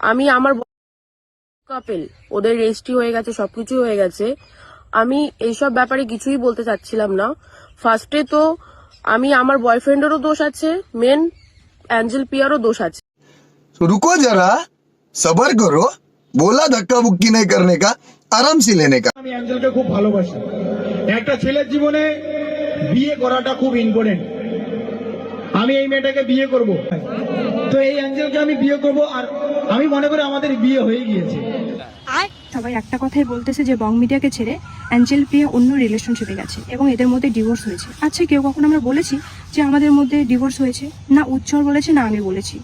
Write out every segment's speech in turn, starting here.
আমি আমার কাপেল ওদের রেজিস্ট্রি হয়ে গেছে সবকিছু হয়ে গেছে। আমি এইসব ব্যাপারে কিছুই বলতে চাচ্ছিলাম না। ফার্স্টে তো আমি আমার বয়ফ্রেন্ডেরও দোষ আছে মেন অ্যাঞ্জেল পিয়ারও দোষ আছে। রুকো যারা সবার করো বলা ধাক্কা বুক্কি নাই করনে কা আরাম সে লেনে কা। আমি অ্যাঞ্জেলকে খুব ভালোবাসি। একটা ছেলের জীবনে বিয়ে করাটা খুব ইম্পর্টেন্ট আমি এই মেয়েটাকে বিয়ে করব। তো এই অ্যাঞ্জেলকে আমি বিয়ে করব আর আমি মনে করি আমাদের বিয়ে হয়ে গিয়েছে। সবাই একটা কথাই বলতেছে যে বং মিডিয়াকে ছেড়ে অ্যাঞ্জেল প্রিয়া অন্য রিলেশনশিপে গেছে এবং এদের মধ্যে ডিভোর্স হয়েছে। আচ্ছা কেউ কখন আমরা বলেছি যে আমাদের মধ্যে ডিভোর্স হয়েছে? না উজ্জ্বল বলেছে, না আমি বলেছি।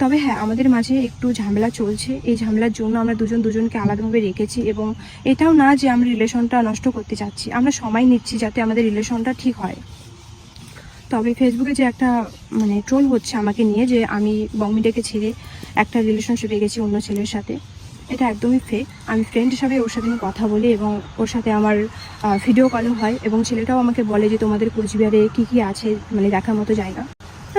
তবে হ্যাঁ আমাদের মাঝে একটু ঝামেলা চলছে। এই ঝামেলার জন্য আমরা দুজন দুজনকে আলাদাভাবে রেখেছি এবং এটাও না যে আমরা রিলেশনটা নষ্ট করতে চাচ্ছি। আমরা সময় নিচ্ছি যাতে আমাদের রিলেশনটা ঠিক হয়। তবে ফেসবুকে যে একটা মানে ট্রোল হচ্ছে আমাকে নিয়ে যে আমি বংমিডিয়াকে ছেড়ে একটা রিলেশনশিপে গেছি অন্য ছেলের সাথে। এটা একদমই ফেক আমি ফ্রেন্ড হিসাবে ওর সাথে কথা বলি এবং ওর সাথে আমার ভিডিও কলও হয় এবং ছেলেটাও আমাকে বলে যে তোমাদের কোচবিহারে কী কী আছে মানে দেখার মতো জায়গা।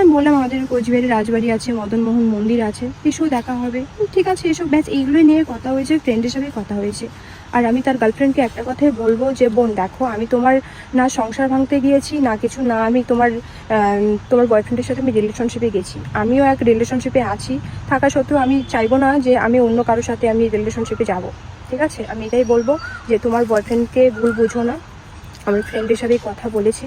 আমি বললাম আমাদের কোচবিহারে রাজবাড়ি আছে মদনমোহন মন্দির আছে এসব দেখা হবে। ঠিক আছে, এসব ব্যাচ এইগুলো নিয়ে কথা হয়েছে ফ্রেন্ডের হিসাবে কথা হয়েছে। আর আমি তার গার্লফ্রেন্ডকে একটা কথাই বলব যে, বোন, দেখো, আমি তোমার না সংসার ভাঙতে গিয়েছি, না কিছু, না আমি তোমার তোমার বয়ফ্রেন্ডের সাথে আমি রিলেশনশিপে গেছি। আমিও এক রিলেশনশিপে আছি, থাকা সত্ত্বেও আমি চাইব না যে আমি অন্য কারোর সাথে আমি রিলেশনশিপে যাব। ঠিক আছে? আমি এটাই বলব যে, তোমার বয়ফ্রেন্ডকে ভুল বুঝো না। আমার ফ্রেন্ড হিসাবেই কথা বলেছি।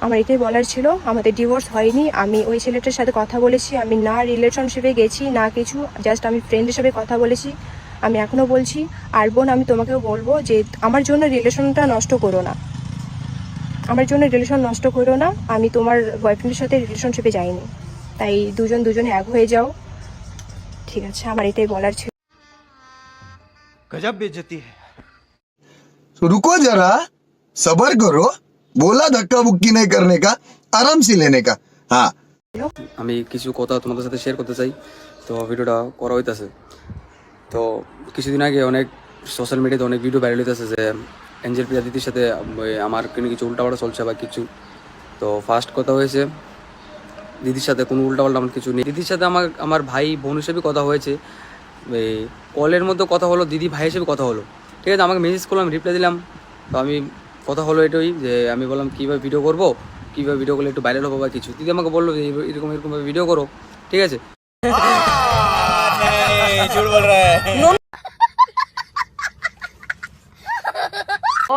আমার এটাই বলার ছিল। আমাদের ডিভোর্স হয়নি। আমি ওই ছেলেটার সাথে কথা বলেছি। আমি না রিলেশনশিপে গেছি না কিছু। জাস্ট আমি ফ্রেন্ড হিসেবে কথা বলেছি। আমি এখনও বলছি আর বোন আমি তোমাকেও বলব যে আমার জন্য রিলেশনটা নষ্ট করো না। আমার জন্য রিলেশন নষ্ট করো না। আমি তোমার বয়ফ্রেন্ডের সাথে রিলেশনশিপে যাইনি। তাই দুজন দুজনে এক হয়ে যাও। ঠিক আছে আমার এটাই বলার ছিল। গজব বেজতি। রুকো যারা সবার করো। बोला धक्का बुक्की नहीं करने का आराम से लेने का हाँ আমি কিছু কথা তোমাদের সাথে শেয়ার করতে চাই তো ভিডিওটা করা হইতেছে তো কিছুদিন আগে অনেক সোশ্যাল মিডিয়াতে অনেক ভিডিও ভাইরাল হইতেছে যে এঞ্জেল প্রিয়া দিদির সাথে ওই আমার কোনো কিছু উল্টাপাল্টা চলছে বা কিছু তো ফার্স্ট কথা হয়েছে দিদির সাথে কোনো উল্টাপাল্টা আমার কিছু নেই দিদির সাথে আমার আমার ভাই বোন হিসেবে কথা হয়েছে এই কলের মধ্যে কথা হলো দিদি ভাই হিসেবে কথা হলো ঠিক আছে আমাকে মেসেজ করলাম রিপ্লাই দিলাম তো আমি কথা হলো এটাই যে আমি বললাম কীভাবে ভিডিও করব, কীভাবে ভিডিও করলে একটু ভাইরাল হব বা কিছু। দিদি আমাকে বলল যে এরকম এরকমভাবে ভিডিও করো, ঠিক আছে?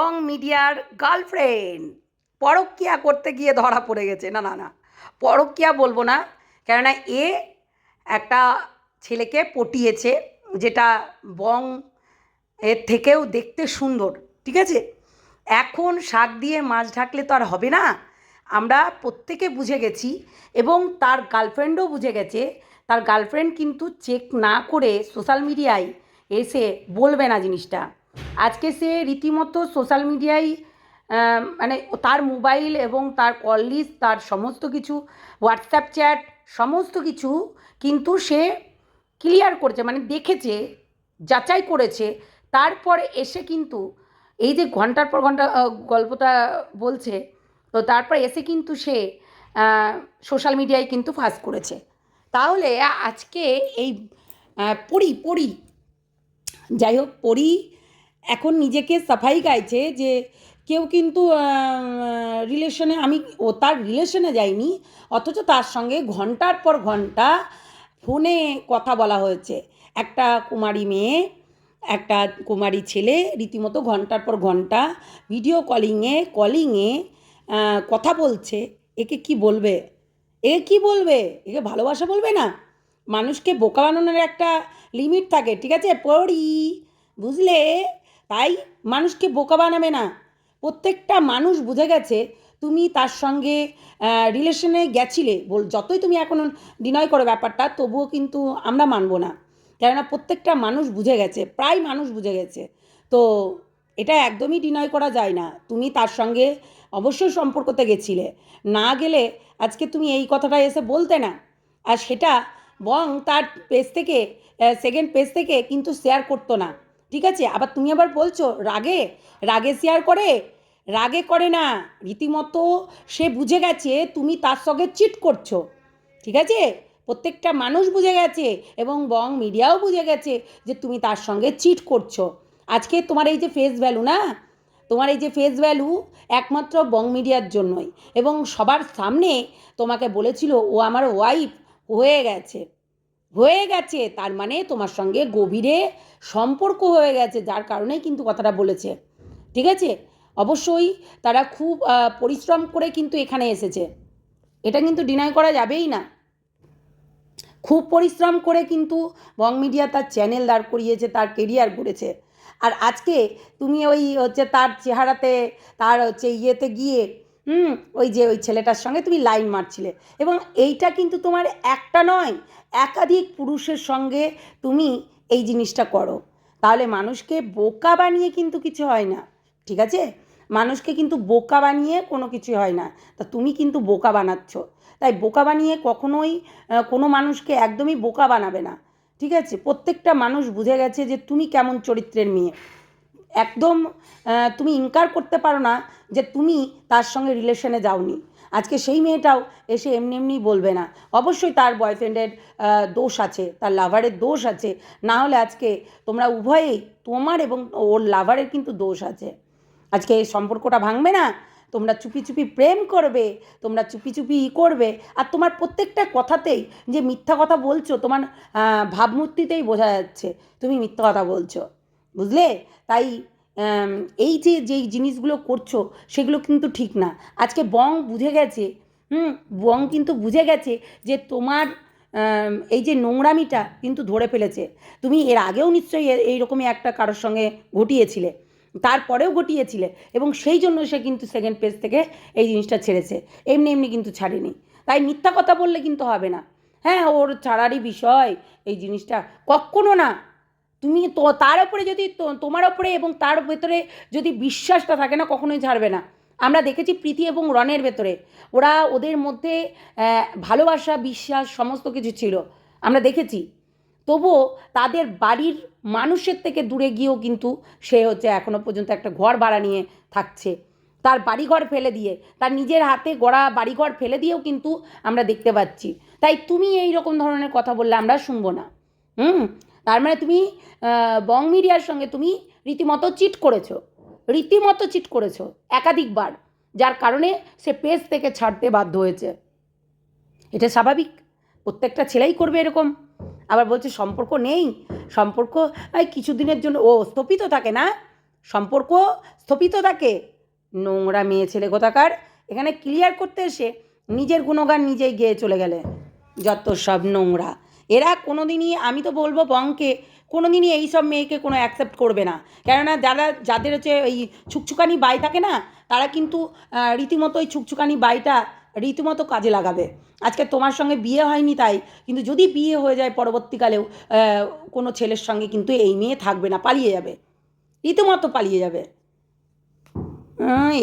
অং মিডিয়ার গার্লফ্রেন্ড পরকিয়া করতে গিয়ে ধরা পড়ে গেছে। না না না। পরকিয়া বলব না। কেননা এ একটা ছেলেকে পটিয়েছে, যেটা বং এর থেকেও দেখতে সুন্দর, ঠিক আছে? এখন শাক দিয়ে মাছ ঢাকলে তো আর হবে না। আমরা প্রত্যেকে বুঝে গেছি এবং তার গার্লফ্রেন্ডও বুঝে গেছে। তার গার্লফ্রেন্ড কিন্তু চেক না করে সোশ্যাল মিডিয়ায় এসে বলবে না জিনিসটা। আজকে সে রীতিমতো সোশ্যাল মিডিয়ায় মানে তার মোবাইল এবং তার কল লিস্ট তার সমস্ত কিছু হোয়াটসঅ্যাপ চ্যাট সমস্ত কিছু কিন্তু সে ক্লিয়ার করেছে মানে দেখেছে, যাচাই করেছে। তারপরে এসে কিন্তু এই যে ঘণ্টার পর ঘণ্টা গল্পটা বলছে, তো তারপর এসে কিন্তু সে সোশ্যাল মিডিয়ায় কিন্তু ফাঁস করেছে। তাহলে আজকে এই পড়ি পড়ি, যাই হোক পড়ি, এখন নিজেকে সাফাই গাইছে যে কেউ কিন্তু রিলেশনে আমি ও তার রিলেশনে যাইনি, অথচ তার সঙ্গে ঘণ্টার পর ঘণ্টা ফোনে কথা বলা হয়েছে। একটা কুমারী মেয়ে একটা কুমারী ছেলে রীতিমতো ঘণ্টার পর ঘণ্টা ভিডিও কলিংয়ে কলিংয়ে কথা বলছে। একে কি বলবে? এ কি বলবে? একে ভালোবাসা বলবে না? মানুষকে বোকা বানানোর একটা লিমিট থাকে, ঠিক আছে? পড়ি, বুঝলে? তাই মানুষকে বোকা বানাবে না। প্রত্যেকটা মানুষ বুঝে গেছে, তুমি তার সঙ্গে রিলেশনে গেছিলে। বল, যতই তুমি এখন ডিনয় করো ব্যাপারটা, তবুও কিন্তু আমরা মানবো না। কেননা প্রত্যেকটা মানুষ বুঝে গেছে, প্রায় মানুষ বুঝে গেছে। তো এটা একদমই ডিনয় করা যায় না। তুমি তার সঙ্গে অবশ্যই সম্পর্কতে গেছিলে। না গেলে আজকে তুমি এই কথাটা এসে বলতে না। আর সেটা বং তার পেজ থেকে সেকেন্ড পেজ থেকে কিন্তু শেয়ার করতো না। ঠিক আছে? আবার তুমি আবার বলছো, রাগে? রাগে শেয়ার করে? রাগে করে না। রীতিমতো সে বুঝে গেছে, তুমি তার সঙ্গে চিট করছ। ঠিক আছে? প্রত্যেকটা মানুষ বুঝে গেছে এবং বং মিডিয়াও বুঝে গেছে যে তুমি তার সঙ্গে চিট করছ। আজকে তোমার এই যে ফেস ভ্যালু না? তোমার এই যে ফেস ভ্যালু একমাত্র বং মিডিয়ার জন্যই। এবং সবার সামনে তোমাকে বলেছিল, ও আমার ওয়াইফ হয়ে গেছে। হয়ে গেছে, তার মানে তোমার সঙ্গে গভীরে সম্পর্ক হয়ে গেছে, যার কারণেই কিন্তু কথাটা বলেছে। ঠিক আছে? অবশ্যই তারা খুব পরিশ্রম করে কিন্তু এখানে এসেছে। এটা কিন্তু ডিনাই করা যাবেই না। খুব পরিশ্রম করে কিন্তু বং মিডিয়া তার চ্যানেল দাঁড় করিয়েছে, তার কেরিয়ার গড়েছে। আর আজকে তুমি ওই হচ্ছে তার চেহারাতে, তার হচ্ছে ইয়েতে গিয়ে, হুম, ওই যে ওই ছেলেটার সঙ্গে তুমি লাইন মারছিলে। এবং এইটা কিন্তু তোমার একটা নয়, একাধিক পুরুষের সঙ্গে তুমি এই জিনিসটা করো। তাহলে মানুষকে বোকা বানিয়ে কিন্তু কিছু হয় না। ঠিক আছে? মানুষকে কিন্তু বোকা বানিয়ে কোনো কিছু হয় না। তা তুমি কিন্তু বোকা বানাচ্ছ। তাই বোকা বানিয়ে কখনোই কোনো মানুষকে একদমই বোকা বানাবে না। ঠিক আছে? প্রত্যেকটা মানুষ বুঝে গেছে যে তুমি কেমন চরিত্রের মেয়ে। একদম তুমি ইনকার করতে পারো না যে তুমি তার সঙ্গে রিলেশনে যাওনি। আজকে সেই মেয়েটাও এসে এমনি এমনি বলবে না। অবশ্যই তার বয়ফ্রেন্ডের দোষ আছে, তার লাভারের দোষ আছে। না হলে আজকে তোমরা উভয়েই তোমার এবং ওর লাভারের কিন্তু দোষ আছে। আজকে এই সম্পর্কটা ভাঙবে না, তোমরা চুপি চুপি প্রেম করবে, তোমরা চুপি চুপি ই করবে, আর তোমার প্রত্যেকটা কথাতেই যে মিথ্যা কথা বলছো, তোমার ভাবমূর্তিতেই বোঝা যাচ্ছে, তুমি মিথ্যা কথা বলছো, বুঝলে? তাই এই যে, যেই জিনিসগুলো করছ, সেগুলো কিন্তু ঠিক না। আজকে বং বুঝে গেছে, হুম, বং কিন্তু বুঝে গেছে যে তোমার এই যে নোংরামিটা কিন্তু ধরে ফেলেছে। তুমি এর আগেও নিশ্চয়ই এইরকমই একটা কারোর সঙ্গে ঘটিয়েছিলে। তারপরেও গটিয়েছিলে এবং সেই জন্য সে কিন্তু সেকেন্ড পেজ থেকে এই জিনিসটা ছেড়েছে। এমনি এমনি কিন্তু ছাড়েনি। তাই মিথ্যা কথা বললে কিন্তু হবে না। হ্যাঁ ওর ছাড়ারই বিষয় এই জিনিসটা। কখনো না। তুমি তো তার উপরে যদি তোমার ওপরে এবং তার ভেতরে যদি বিশ্বাসটা থাকে না, কখনোই ছাড়বে না। আমরা দেখেছি প্রীতি এবং রনের ভেতরে। ওরা ওদের মধ্যে ভালোবাসা, বিশ্বাস সমস্ত কিছু ছিল। আমরা দেখেছি। তবুও তাদের বাড়ির মানুষের থেকে দূরে গিয়েও কিন্তু সে হচ্ছে এখনও পর্যন্ত একটা ঘর ভাড়া নিয়ে থাকছে। তার বাড়িঘর ফেলে দিয়ে, তার নিজের হাতে গড়া বাড়িঘর ফেলে দিয়েও কিন্তু আমরা দেখতে পাচ্ছি। তাই তুমি এই রকম ধরনের কথা বললে আমরা শুনব না। হুম? তার মানে তুমি বং মিডিয়ার সঙ্গে তুমি রীতিমতো চিট করেছ। রীতিমতো চিট করেছ, একাধিকবার, যার কারণে সে পেজ থেকে ছাড়তে বাধ্য হয়েছে। এটা স্বাভাবিক। প্রত্যেকটা ছেলেই করবে এরকম। আবার বলছে, সম্পর্ক নেই। সম্পর্ক, এই কিছুদিনের জন্য ও স্থপিত থাকে না। সম্পর্ক স্থপিত থাকে। নোংরা মেয়ে ছেলে কোথাকার? এখানে ক্লিয়ার করতে এসে নিজের গুণগান নিজেই গিয়ে চলে গেলে। যত সব নোংরা। এরা কোনোদিনই, আমি তো বলব বংকে, কোনোদিনই এই সব মেয়েকে কোনো অ্যাকসেপ্ট করবে না। কেননা যারা, যাদের হচ্ছে ওই ছুকছুকানি বাই থাকে না, তারা কিন্তু রীতিমতো ওই ছুকছুকানি বাইটা রীতিমতো কাজে লাগাবে। আজকে তোমার সঙ্গে বিয়ে হয়নি তাই, কিন্তু যদি বিয়ে হয়ে যায় পরবর্তীকালেও কোনো ছেলের সঙ্গে কিন্তু এই মেয়ে থাকবে না, পালিয়ে যাবে। রীতিমতো পালিয়ে যাবে।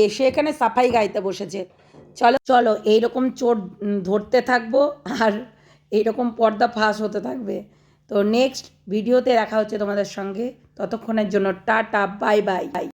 এসে এখানে সাফাই গাইতে বসেছে। চলো চলো, এইরকম চোর ধরতে থাকব আর এইরকম পর্দা ফাঁস হতে থাকবে। তো নেক্সট ভিডিওতে দেখা হচ্ছে তোমাদের সঙ্গে। ততক্ষণের জন্য টাটা বাই বাই বাই